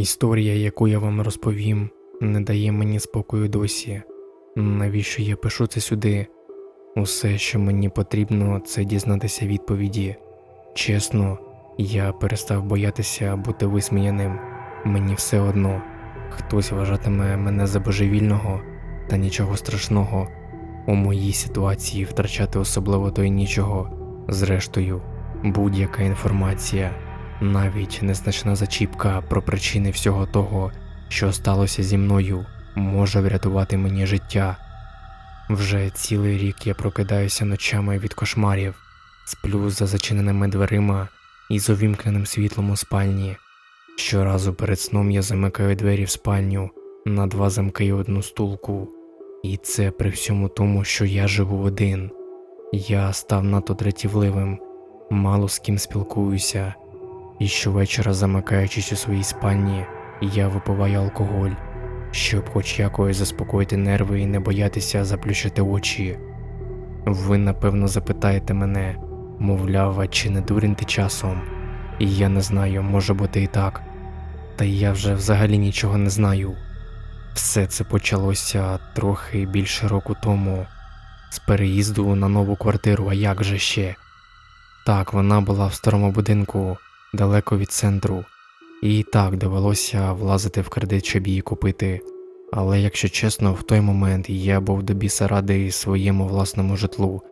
Історія, яку я вам розповім, не дає мені спокою досі. Навіщо я пишу це сюди? Усе, що мені потрібно, це дізнатися відповіді. Чесно, я перестав боятися бути висміяним. Мені все одно, хтось вважатиме мене за божевільного, та нічого страшного. У моїй ситуації втрачати особливо то й нічого. Зрештою, будь-яка інформація, навіть незначна зачіпка про причини всього того, що сталося зі мною, може врятувати мені життя. Вже цілий рік я прокидаюся ночами від кошмарів, сплю за зачиненими дверима і з увімкненим світлом у спальні. Щоразу перед сном я замикаю двері в спальню на два замки і одну стулку. І це при всьому тому, що я живу один. Я став надто дратівливим, мало з ким спілкуюся, і щовечора, замикаючись у своїй спальні, я випиваю алкоголь, щоб хоч якось заспокоїти нерви і не боятися заплющити очі. Ви, напевно, запитаєте мене, мовляв, чи не дурень ти часом? І я не знаю, може бути і так. Та я вже взагалі нічого не знаю. Все це почалося трохи більше року тому, з переїзду на нову квартиру, а як же ще? Так, вона була в старому будинку, далеко від центру, і так довелося влазити в кредит, щоб її купити. Але якщо чесно, в той момент я був до біса радий своєму власному житлу.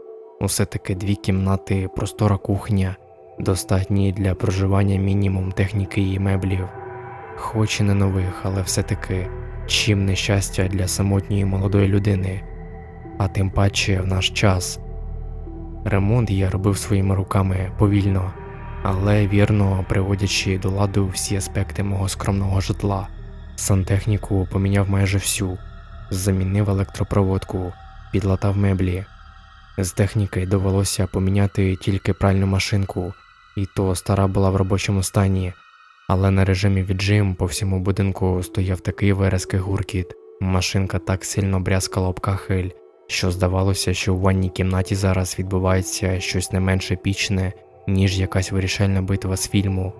Усе таки дві кімнати, простора кухня, достатні для проживання мінімум техніки і меблів, хоч і не нових, але все-таки чим нещастя для самотньої молодої людини, а тим паче в наш час. Ремонт я робив своїми руками повільно, але вірно приводячи до ладу всі аспекти мого скромного житла. Сантехніку поміняв майже всю, замінив електропроводку, підлатав меблі. З техніки довелося поміняти тільки пральну машинку, і то стара була в робочому стані, але на режимі віджим по всьому будинку стояв такий вереский гуркіт. Машинка так сильно брязкала об кахель, що здавалося, що в ванній кімнаті зараз відбувається щось не менш епічне, ніж якась вирішальна битва з фільму.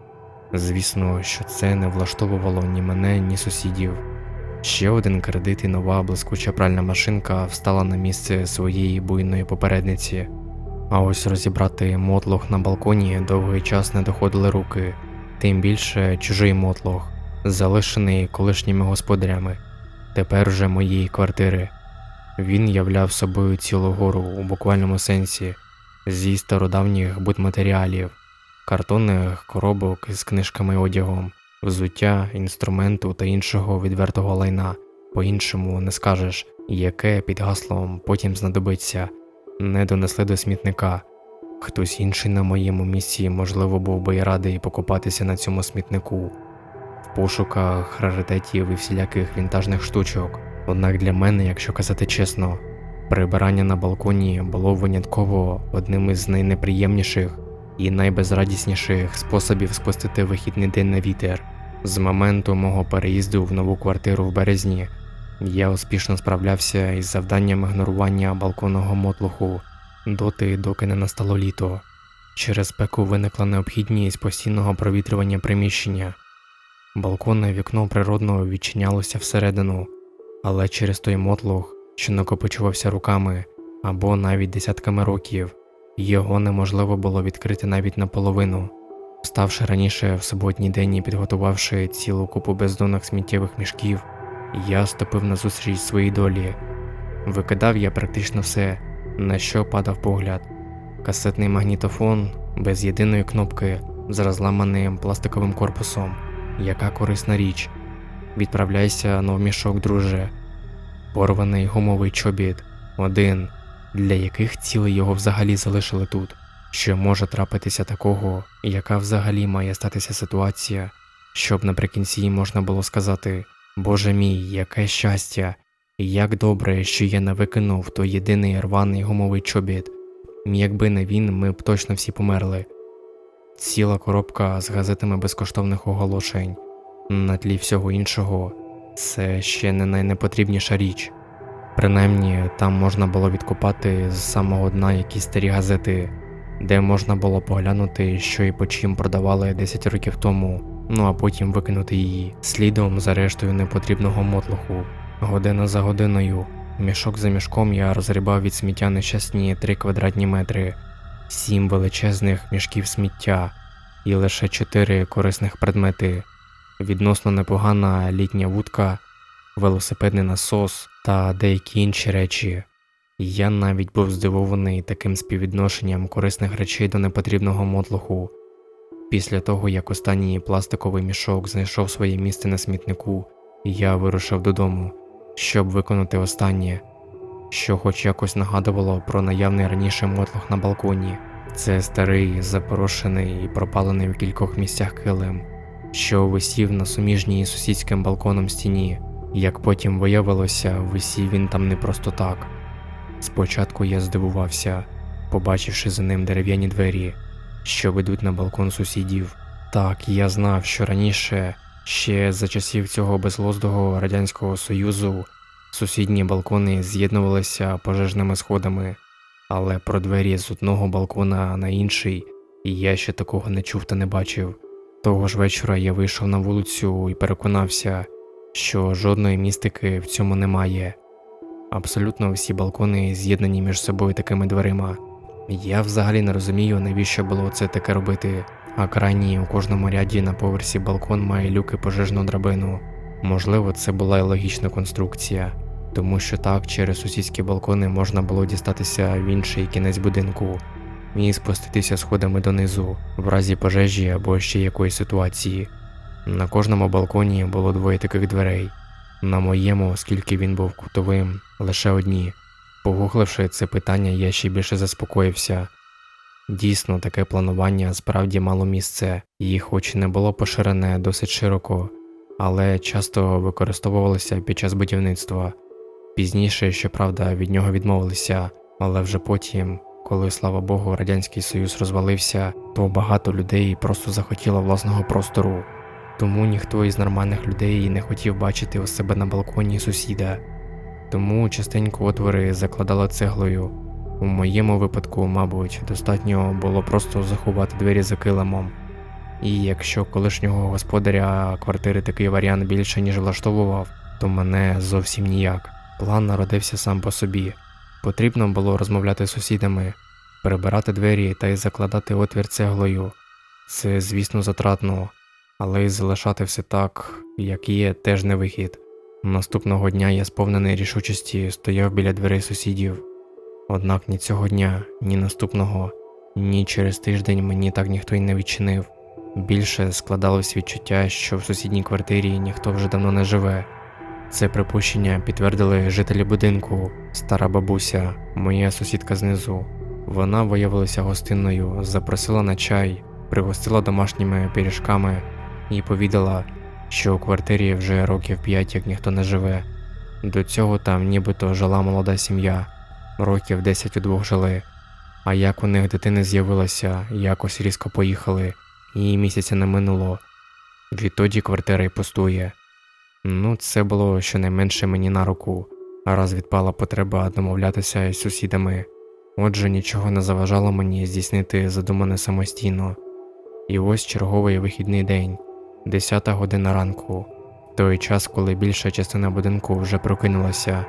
Звісно, що це не влаштовувало ні мене, ні сусідів. Ще один кредит і нова блискуча пральна машинка встала на місце своєї буйної попередниці. А ось розібрати мотлох на балконі довгий час не доходили руки, тим більше чужий мотлох, залишений колишніми господарями, тепер вже моєї квартири. Він являв собою цілу гору у буквальному сенсі зі стародавніх будматеріалів, картонних коробок із книжками одягом, взуття, інструменту та іншого відвертого лайна. По-іншому не скажеш, яке під гаслом потім знадобиться, не донесли до смітника. Хтось інший на моєму місці, можливо, був би й радий покупатися на цьому смітнику в пошуках раритетів і всіляких вінтажних штучок. Однак для мене, якщо казати чесно, прибирання на балконі було винятково одним із найнеприємніших і найбезрадісніших способів спустити вихідний день на вітер. З моменту мого переїзду в нову квартиру в березні я успішно справлявся із завданням ігнорування балконного мотлуху доти, доки не настало літо. Через спеку виникла необхідність постійного провітрювання приміщення. Балконне вікно природно відчинялося всередину, але через той мотлух, що накопичувався руками або навіть десятками років, його неможливо було відкрити навіть наполовину. Вставши раніше в суботній день і підготувавши цілу купу бездонних сміттєвих мішків, я ступив на зустріч своїй долі. Викидав я практично все, на що падав погляд. Касетний магнітофон без єдиної кнопки з розламаним пластиковим корпусом. Яка корисна річ. Відправляйся на мішок, друже. Порваний гумовий чобіт, один, для яких цілий його взагалі залишили тут. Що може трапитися такого, яка взагалі має статися ситуація, щоб наприкінці можна було сказати Боже мій, яке щастя, як добре, що я не викинув той єдиний рваний гумовий чобіт. Якби не він, ми б точно всі померли. Ціла коробка з газетами безкоштовних оголошень. На тлі всього іншого, це ще не найнепотрібніша річ. Принаймні, там можна було відкопати з самого дна якісь старі газети, де можна було поглянути, що і по чим продавали 10 років тому. ну а потім викинути її слідом за рештою непотрібного мотлоху. Година за годиною, мішок за мішком я розгрібав від сміття нещасні 3 квадратні метри, сім величезних мішків сміття і лише чотири корисних предмети: відносно непогана літня вудка, велосипедний насос та деякі інші речі. Я навіть був здивований таким співвідношенням корисних речей до непотрібного мотлоху. Після того, як останній пластиковий мішок знайшов своє місце на смітнику, я вирушив додому, щоб виконати останнє, що хоч якось нагадувало про наявний раніше мотлох на балконі. Це старий, запорошений і пропалений в кількох місцях килим, що висів на суміжній сусідським балконом стіні. Як потім виявилося, висів він там не просто так. Спочатку я здивувався, побачивши за ним дерев'яні двері, що ведуть на балкон сусідів. Так, я знав, що раніше, ще за часів цього безглуздого Радянського Союзу, сусідні балкони з'єднувалися пожежними сходами, але про двері з одного балкона на інший я ще такого не чув та не бачив. Того ж вечора я вийшов на вулицю і переконався, що жодної містики в цьому немає. Абсолютно всі балкони з'єднані між собою такими дверима. Я взагалі не розумію, навіщо було це таке робити, а крайній у кожному ряді на поверсі балкон має люки пожежну драбину. Можливо, це була і логічна конструкція, тому що так через сусідські балкони можна було дістатися в інший кінець будинку і спуститися сходами донизу, в разі пожежі або ще якоїсь ситуації. На кожному балконі було двоє таких дверей. На моєму, оскільки він був кутовим, лише одні. Погугливши це питання, я ще більше заспокоївся. Дійсно, таке планування справді мало місце, їх хоч і не було поширене досить широко, але часто використовувалося під час будівництва. Пізніше, щоправда, від нього відмовилися, але вже потім, коли, слава Богу, Радянський Союз розвалився, то багато людей просто захотіло власного простору. Тому ніхто із нормальних людей не хотів бачити у себе на балконі сусіда. Тому частенько отвори закладали цеглою. У моєму випадку, мабуть, достатньо було просто заховати двері за килимом. І якщо колишнього господаря квартири такий варіант більше ніж влаштовував, то мене зовсім ніяк. План народився сам по собі. Потрібно було розмовляти з сусідами, перебирати двері та й закладати отвір цеглою. Це, звісно, затратно, але й залишати все так, як є, теж не вихід. Наступного дня я сповнений рішучості стояв біля дверей сусідів. Однак ні цього дня, ні наступного, ні через тиждень мені так ніхто й не відчинив. Більше складалось відчуття, що в сусідній квартирі ніхто вже давно не живе. Це припущення підтвердили жителі будинку, стара бабуся, моя сусідка знизу. Вона виявилася гостинною, запросила на чай, пригостила домашніми пиріжками і повідала, що у квартирі вже років п'ять як ніхто не живе. До цього там нібито жила молода сім'я, років 10 удвох жили. А як у них дитини з'явилася, якось різко поїхали, і місяця не минуло. Відтоді квартира й пустує. Ну, це було щонайменше мені на руку, а раз відпала потреба домовлятися із сусідами. Отже, нічого не заважало мені здійснити задумане самостійно. І ось черговий вихідний день, 10 година ранку, той час, коли більша частина будинку вже прокинулася.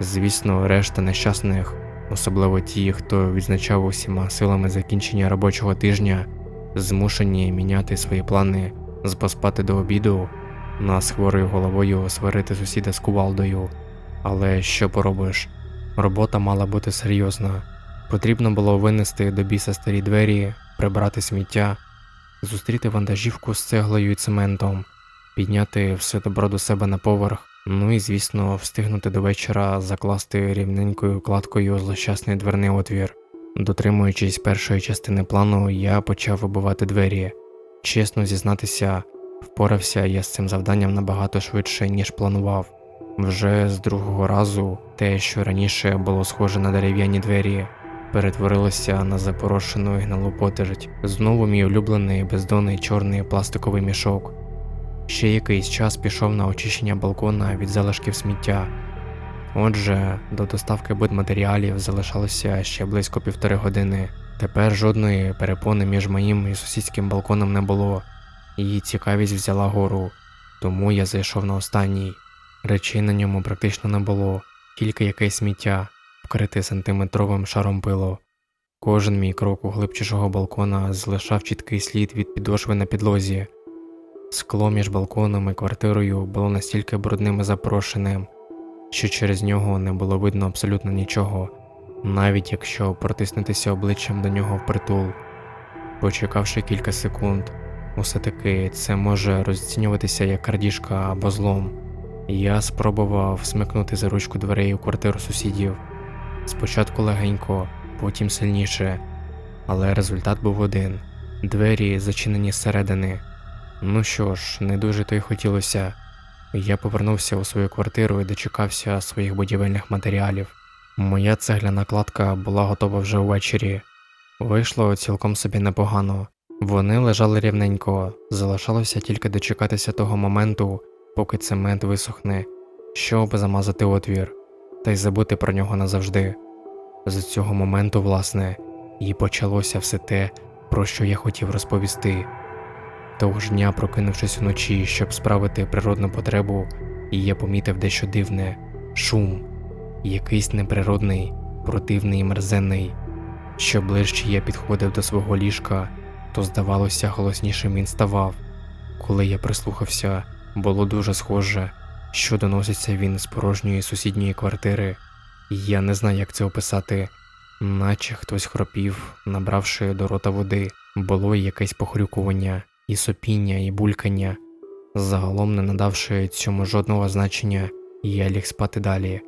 Звісно, решта нещасних, особливо ті, хто відзначав усіма силами закінчення робочого тижня, змушені міняти свої плани з поспати до обіду на з хворою головою сварити сусіда з кувалдою. Але що поробиш? Робота мала бути серйозна. Потрібно було винести до біса старі двері, прибрати сміття, зустріти вантажівку з цеглою і цементом, підняти все добро до себе на поверх, ну і, звісно, встигнути до вечора закласти рівненькою кладкою злощасний дверний отвір. Дотримуючись першої частини плану, я почав вибивати двері. Чесно зізнатися, впорався я з цим завданням набагато швидше, ніж планував. Вже з другого разу те, що раніше було схоже на дерев'яні двері, перетворилося на запорошену і гналу потежить. Знову мій улюблений бездонний чорний пластиковий мішок. Ще якийсь час пішов на очищення балкона від залишків сміття. Отже, до доставки будматеріалів залишалося ще близько півтори години. Тепер жодної перепони між моїм і сусідським балконом не було. Її цікавість взяла гору, тому я зайшов на останній. Речей на ньому практично не було, тільки якесь сміття, вкрите сантиметровим шаром пилу. Кожен мій крок у глиб балкона залишав чіткий слід від підошви на підлозі. Скло між балконом і квартирою було настільки брудним і запорошеним, що через нього не було видно абсолютно нічого, навіть якщо протиснутися обличчям до нього впритул. Почекавши кілька секунд, усе таки це може розцінюватися як крадіжка або злом. Я спробував смикнути за ручку дверей у квартиру сусідів. Спочатку легенько, потім сильніше, але результат був один двері зачинені зсередини. Ну що ж, не дуже то й хотілося. Я повернувся у свою квартиру і дочекався своїх будівельних матеріалів. Моя цегляна кладка була готова вже ввечері. Вийшло цілком собі непогано. Вони лежали рівненько, залишалося тільки дочекатися того моменту, поки цемент висохне, щоб замазати отвір, та й забути про нього назавжди. З цього моменту, власне, і почалося все те, про що я хотів розповісти. Того ж дня, прокинувшись уночі, щоб справити природну потребу, я помітив дещо дивне шум, якийсь неприродний, противний і мерзенний. Що ближче я підходив до свого ліжка, то здавалося, голоснішим він ставав. Коли я прислухався, було дуже схоже, що доноситься він з порожньої сусідньої квартири. Я не знаю, як це описати, наче хтось хропів, набравши до рота води, було якесь похрюкування, і сопіння, і булькання. Загалом, не надавши цьому жодного значення, я ліг спати далі.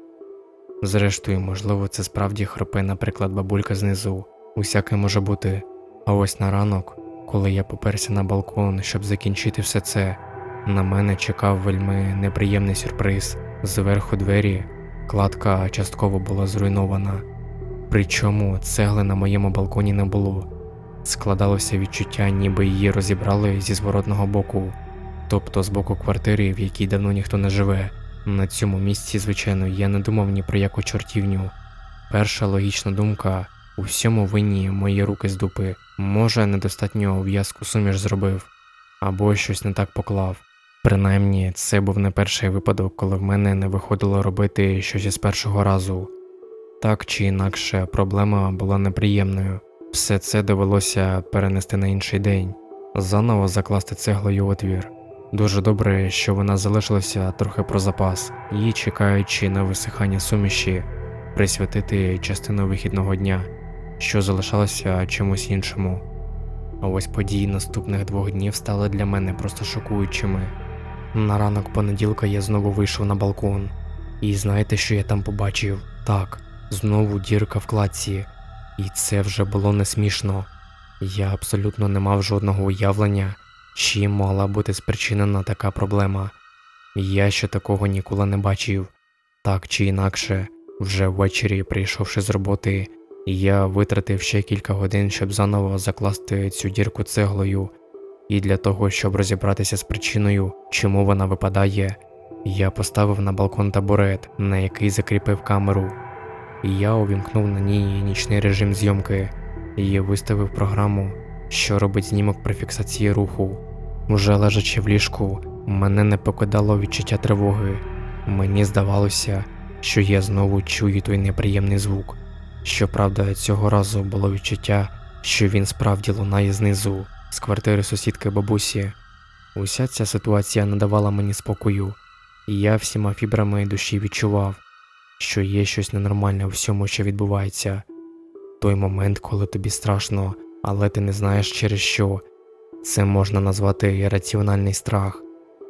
Зрештою, можливо, це справді хропе, наприклад, бабулька знизу, усяке може бути. А ось на ранок, коли я поперся на балкон, щоб закінчити все це, на мене чекав вельми неприємний сюрприз. Зверху двері кладка частково була зруйнована. Причому цегли на моєму балконі не було. Складалося відчуття, ніби її розібрали зі зворотного боку, тобто з боку квартири, в якій давно ніхто не живе. На цьому місці, звичайно, я не думав ні про яку чортівню. Перша логічна думка у всьому винні мої руки з дупи. Може, недостатньо в'язку суміш зробив, або щось не так поклав. Принаймні, це був не перший випадок, коли в мене не виходило робити щось із першого разу. Так чи інакше, проблема була неприємною. Все це довелося перенести на інший день, заново закласти цеглою отвір. Дуже добре, що вона залишилася трохи про запас, і, чекаючи на висихання суміші, присвятити частину вихідного дня, що залишалося чомусь іншому. А ось події наступних двох днів стали для мене просто шокуючими. На ранок понеділка я знову вийшов на балкон, і знаєте, що я там побачив? Так, знову дірка в кладці, і це вже було не смішно. Я абсолютно не мав жодного уявлення, чим могла бути спричинена така проблема. Я ще такого ніколи не бачив. Так чи інакше, вже ввечері, прийшовши з роботи, я витратив ще кілька годин, щоб заново закласти цю дірку цеглою, і для того, щоб розібратися з причиною, чому вона випадає, я поставив на балкон табурет, на який закріпив камеру. І Я увімкнув на ній нічний режим зйомки і виставив програму, що робить знімок при фіксації руху. Уже лежачи в ліжку, мене не покидало відчуття тривоги. Мені здавалося, що я знову чую той неприємний звук. Щоправда, цього разу було відчуття, що він справді лунає знизу, з квартири сусідки бабусі. Уся ця ситуація не давала мені спокою, і я всіма фібрами душі відчував, що є щось ненормальне у всьому, що відбувається. Той момент, коли тобі страшно, але ти не знаєш через що. Це можна назвати раціональний страх.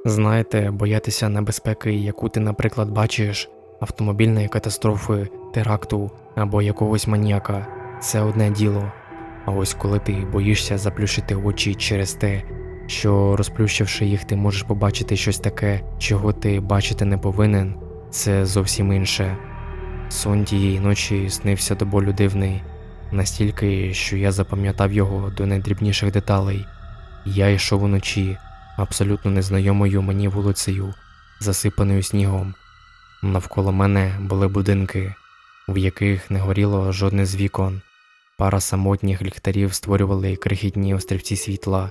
Знаєте, боятися небезпеки, яку ти, наприклад, бачиш, автомобільної катастрофи, теракту або якогось маніяка це одне діло. А ось коли ти боїшся заплющити очі через те, що розплющивши їх, ти можеш побачити щось таке, чого ти бачити не повинен, це зовсім інше. Сон тієї ночі снився до болю дивний, настільки, що я запам'ятав його до найдрібніших деталей. Я йшов уночі, абсолютно незнайомою мені вулицею, засипаною снігом. Навколо мене були будинки, в яких не горіло жодне з вікон. Пара самотніх ліхтарів створювали крихітні острівці світла.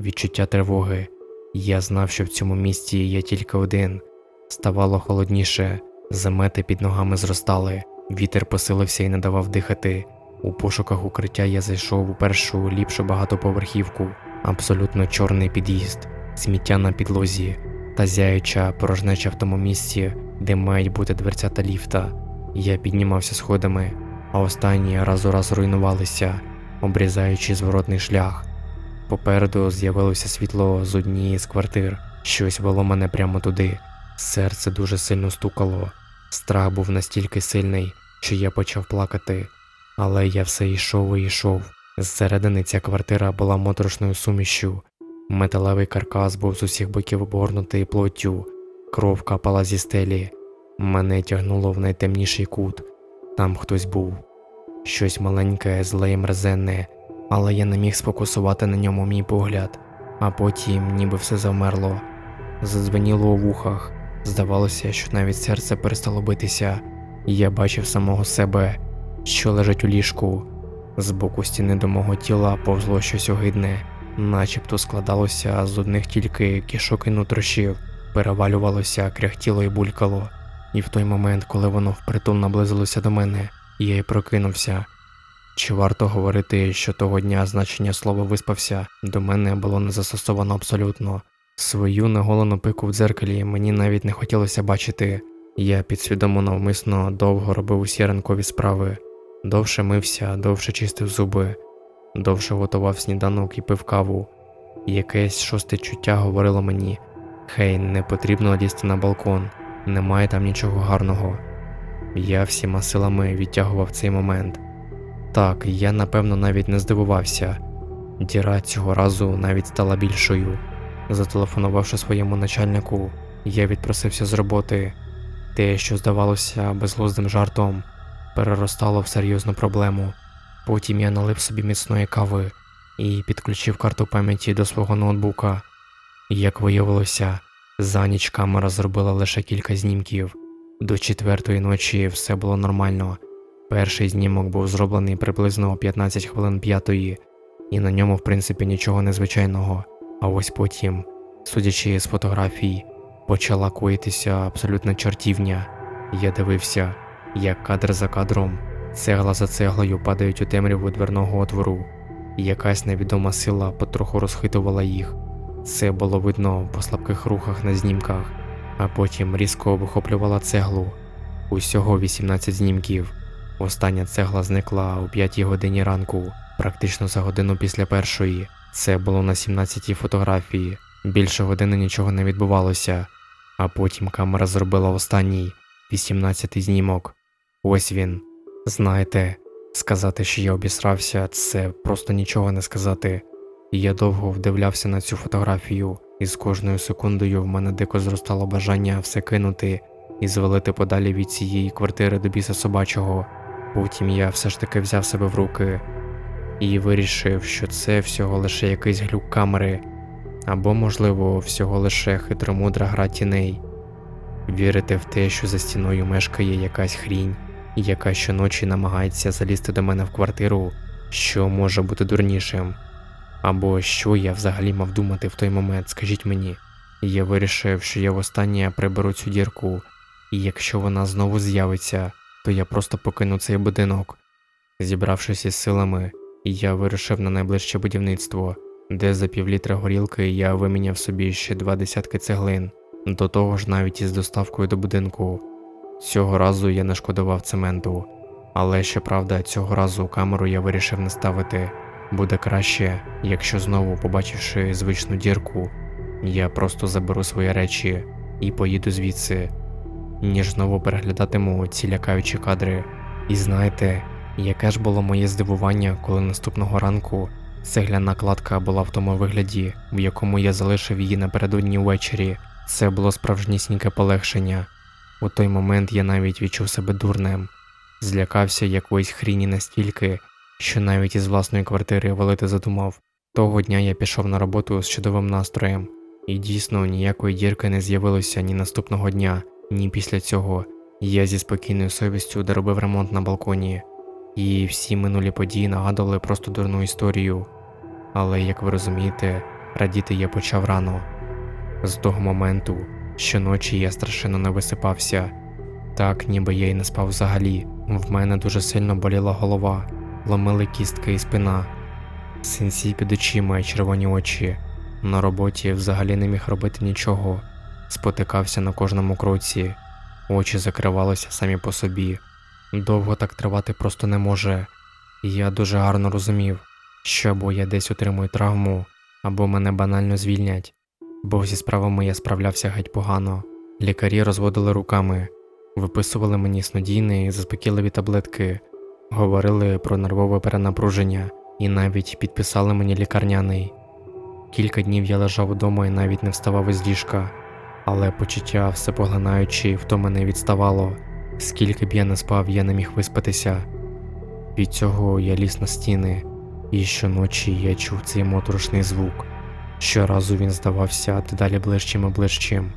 відчуття тривоги. Я знав, що в цьому місті є тільки один. Ставало холодніше, замети під ногами зростали, вітер посилився і не давав дихати. У пошуках укриття я зайшов у першу ліпшу багатоповерхівку, абсолютно чорний під'їзд, сміття на підлозі та зяюча порожнеча в тому місці, де мають бути дверця та ліфта. Я піднімався сходами, а останні раз у раз руйнувалися, обрізаючи зворотний шлях. Попереду з'явилося світло з однієї з квартир, щось вело мене прямо туди. Серце дуже сильно стукало. Страх був настільки сильний, що я почав плакати, але я все йшов і йшов. Зсередини ця квартира була моторошною сумішю. Металевий каркас був з усіх боків обгорнутий плоттю, кров капала зі стелі. Мене тягнуло в найтемніший кут. Там хтось був. Щось маленьке, зле і мерзенне, але я не міг сфокусувати на ньому мій погляд, а потім ніби все завмерло. Задзвеніло у вухах. Здавалося, що навіть серце перестало битися, і я бачив самого себе, що лежить у ліжку. З боку стіни до мого тіла повзло щось огидне, начебто складалося з одних тільки кішок і нутрощів, перевалювалося, кряхтіло і булькало. І в той момент, коли воно впритул наблизилося до мене, я й прокинувся. Чи варто говорити, що того дня значення слова виспався до мене було не застосовано абсолютно. Свою наголену пику в дзеркалі мені навіть не хотілося бачити. Я підсвідомо навмисно довго робив усі ранкові справи, довше мився, довше чистив зуби, довше готував сніданок і пив каву. Якесь шосте чуття говорило мені: Хей, не потрібно лізти на балкон, немає там нічого гарного. Я всіма силами відтягував цей момент. Так, я напевно навіть не здивувався. Діра цього разу навіть стала більшою. Зателефонувавши своєму начальнику, я відпросився з роботи. Те, що здавалося безглуздим жартом, переростало в серйозну проблему. Потім я налив собі міцної кави і підключив карту пам'яті до свого ноутбука. Як виявилося, за ніч камера зробила лише кілька знімків. До четвертої ночі все було нормально. Перший знімок був зроблений приблизно о 15 хвилин п'ятої, і на ньому, в принципі, нічого незвичайного. А ось потім, судячи з фотографій, почала коїтися абсолютна чортівня. Я дивився, як кадр за кадром, цегла за цеглою падають у темряву дверного отвору, і якась невідома сила потроху розхитувала їх. Це було видно по слабких рухах на знімках, а потім різко вихоплювала цеглу. Усього 18 знімків. Остання цегла зникла о 5 годині ранку, практично за годину після першої. Це було на 17-й фотографії. Більше години нічого не відбувалося, а потім камера зробила останній 18-й знімок. Ось він. Знаєте, сказати, що я обісрався, це просто нічого не сказати. І я довго вдивлявся на цю фотографію, і з кожною секундою в мене дико зростало бажання все кинути і звалити подалі від цієї квартири до біса собачого. Потім я все ж таки взяв себе в руки і вирішив, що це всього лише якийсь глюк камери, або, можливо, всього лише хитромудра гра тіней. Вірити в те, що за стіною мешкає якась хрінь, яка щоночі намагається залізти до мене в квартиру, що може бути дурнішим. Або що я взагалі мав думати в той момент, скажіть мені. Я вирішив, що я востаннє приберу цю дірку, і якщо вона знову з'явиться, то я просто покину цей будинок. Зібравшись із силами, я вирушив на найближче будівництво, де за півлітра горілки я виміняв собі ще два десятки цеглин, до того ж навіть із доставкою до будинку. Цього разу я не шкодував цементу, але щоправда, цього разу камеру я вирішив не ставити. Буде краще, якщо знову, побачивши звичну дірку, я просто заберу свої речі і поїду звідси, ніж знову переглядатиму ці лякаючі кадри. І знаєте, яке ж було моє здивування, коли наступного ранку цегляна кладка була в тому вигляді, в якому я залишив її напередодні ввечері. Це було справжнісіньке полегшення. У той момент я навіть відчув себе дурним, злякався якоїсь хріні настільки, що навіть із власної квартири валити задумав. Того дня я пішов на роботу з чудовим настроєм, і дійсно ніякої дірки не з'явилося ні наступного дня, ні після цього. Я зі спокійною совістю доробив ремонт на балконі, і всі минулі події нагадували просто дурну історію. Але, як ви розумієте, радіти я почав рано. З того моменту, щоночі я страшенно не висипався, так ніби я й не спав взагалі. В мене дуже сильно боліла голова, ломили кістки і спина, синці під очима і червоні очі. На роботі взагалі не міг робити нічого, спотикався на кожному кроці, очі закривалися самі по собі. Довго так тривати просто не може. Я дуже гарно розумів, що або я десь отримую травму, або мене банально звільнять, бо зі справами я справлявся геть погано. Лікарі розводили руками, виписували мені снодійні і заспокійливі таблетки, говорили про нервове перенапруження і навіть підписали мені лікарняний. Кілька днів я лежав вдома і навіть не вставав із ліжка, але почуття всепоглинаючі втоми не відставало. Скільки б я не спав, я не міг виспатися. Від цього я ліз на стіни, і щоночі я чув цей моторошний звук. Щоразу він здавався дедалі ближчим і ближчим,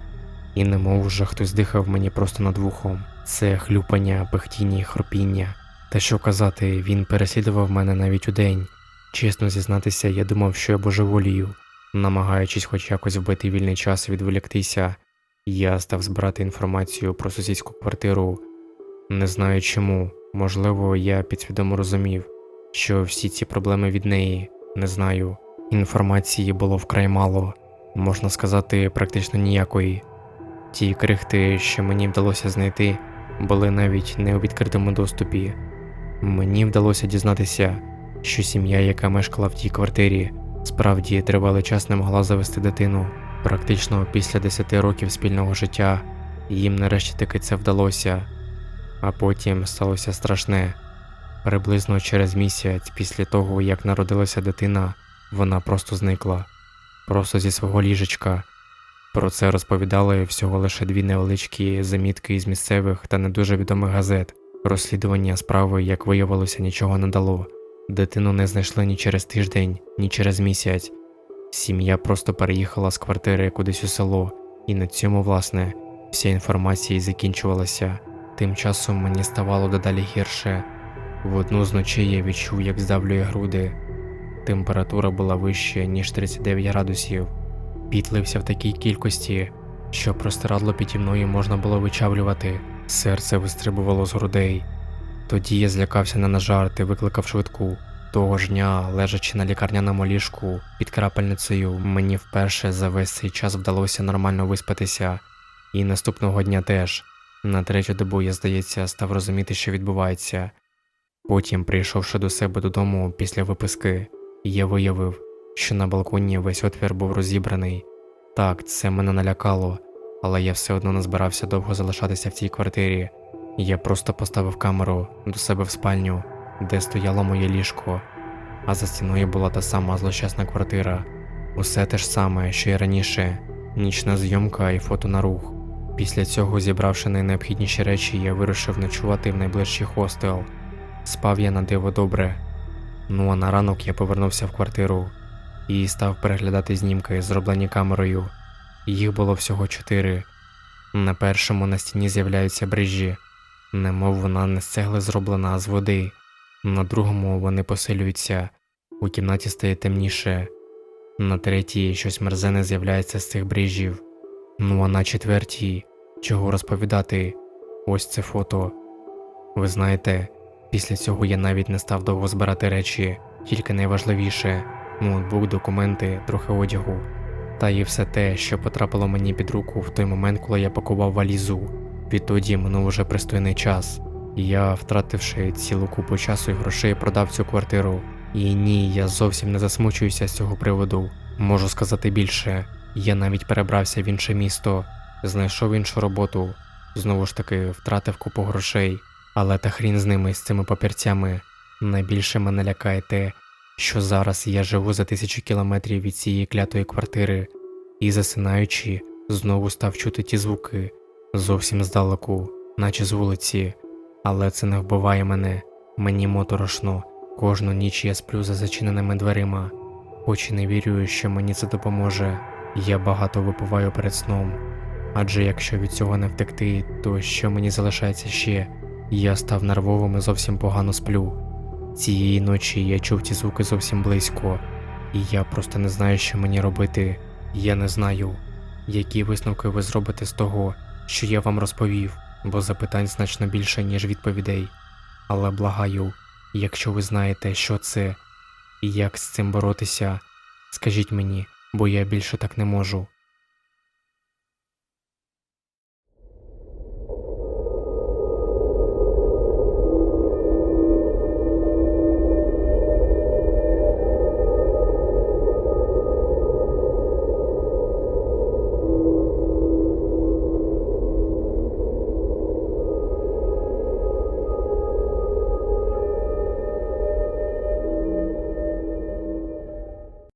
і немов вже хтось дихав мені просто над вухом. Це хлюпання, пихтіння і хропіння. Та що казати, він переслідував мене навіть удень. Чесно зізнатися, я думав, що я божеволію. Намагаючись хоч якось вбити вільний час і відволіктися, я став збирати інформацію про сусідську квартиру. Не знаю чому, можливо, я підсвідомо розумів, що всі ці проблеми від неї, не знаю. Інформації було вкрай мало, можна сказати, практично ніякої. Ті крихти, що мені вдалося знайти, були навіть не у відкритому доступі. Мені вдалося дізнатися, що сім'я, яка мешкала в тій квартирі, справді тривалий час не могла завести дитину. Практично після 10 років спільного життя їм нарешті таки це вдалося, а потім сталося страшне. Приблизно через місяць після того, як народилася дитина, вона просто зникла, просто зі свого ліжечка. Про це розповідали всього лише дві невеличкі замітки із місцевих та не дуже відомих газет. Розслідування справи, як виявилося, нічого не дало. Дитину не знайшли ні через тиждень, ні через місяць. Сім'я просто переїхала з квартири кудись у село, і на цьому, власне, вся інформація і закінчувалася. Тим часом мені ставало дедалі гірше. В одну з ночей я відчув, як здавлює груди. Температура була вища, ніж 39 градусів. Піт лився в такій кількості, що простирадло піді мною можна було вичавлювати. Серце вистрибувало з грудей. Тоді я злякався не на жарт і викликав швидку. Того ж дня, лежачи на лікарняному ліжку під крапельницею, мені вперше за весь цей час вдалося нормально виспатися, і наступного дня теж. На третю добу я, здається, став розуміти, що відбувається. Потім, прийшовши до себе додому після виписки, я виявив, що на балконі весь отвір був розібраний. Так, це мене налякало, але я все одно не збирався довго залишатися в цій квартирі. Я просто поставив камеру до себе в спальню, де стояло моє ліжко, а за стіною була та сама злощасна квартира. Усе те ж саме, що й раніше, нічна зйомка і фото на рух. Після цього, зібравши найнеобхідніші речі, я вирушив ночувати в найближчий хостел. Спав я на диво добре. Ну а на ранок я повернувся в квартиру і став переглядати знімки, зроблені камерою. Їх було всього чотири. На першому на стіні з'являються брижі, немов вона не з цегли зроблена, а з води. На другому вони посилюються, у кімнаті стає темніше. На третій щось мерзене з'являється з цих брижів. Ну а на четвертій, чого розповідати, ось це фото. Ви знаєте, після цього я навіть не став довго збирати речі, тільки найважливіше ноутбук, документи, трохи одягу. Та і все те, що потрапило мені під руку в той момент, коли я пакував валізу. Відтоді минув уже пристойний час. Я, втративши цілу купу часу і грошей, продав цю квартиру. І ні, я зовсім не засмучуюся з цього приводу. Можу сказати більше, я навіть перебрався в інше місто, знайшов іншу роботу, знову ж таки втратив купу грошей, але та хрін з ними з цими папірцями. Найбільше мене лякає те, що зараз я живу за тисячу кілометрів від цієї клятої квартири, і засинаючи, знову став чути ті звуки зовсім здалеку, наче з вулиці, але це не вбиває мене, мені моторошно. Кожну ніч я сплю за зачиненими дверима, хоч і не вірю, що мені це допоможе. Я багато випиваю перед сном, адже якщо від цього не втекти, то що мені залишається ще? Я став нервовим і зовсім погано сплю. Цієї ночі я чув ті звуки зовсім близько. і я просто не знаю, що мені робити. Я не знаю, які висновки ви зробите з того, що я вам розповів, бо запитань значно більше, ніж відповідей. Але благаю, якщо ви знаєте, що це і як з цим боротися, скажіть мені, бо я більше так не можу.